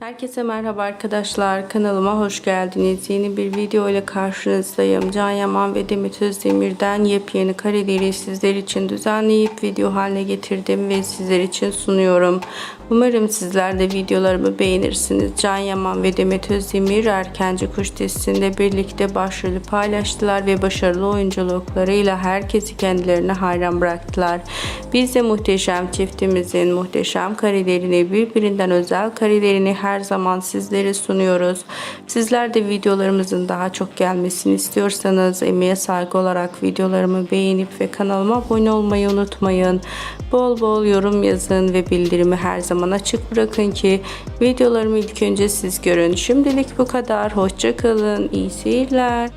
Herkese merhaba arkadaşlar. Kanalıma hoş geldiniz. Yeni bir video ile karşınızdayım. Can Yaman ve Demet Özdemir'den yepyeni kareleri sizler için düzenleyip video haline getirdim ve sizler için sunuyorum. Umarım sizler de videolarımı beğenirsiniz. Can Yaman ve Demet Özdemir Erkenci Kuş dizisinde birlikte başrolü paylaştılar ve başarılı oyunculuklarıyla herkesi kendilerine hayran bıraktılar. Biz de muhteşem çiftimizin muhteşem karelerini birbirinden özel karelerini her zaman sizlere sunuyoruz. Sizler de videolarımızın daha çok gelmesini istiyorsanız emeğe saygı olarak videolarımı beğenip ve kanalıma abone olmayı unutmayın. Bol bol yorum yazın ve bildirimi her zaman açık bırakın ki videolarımı ilk önce siz görün. Şimdilik bu kadar. Hoşça kalın. İyi seyirler.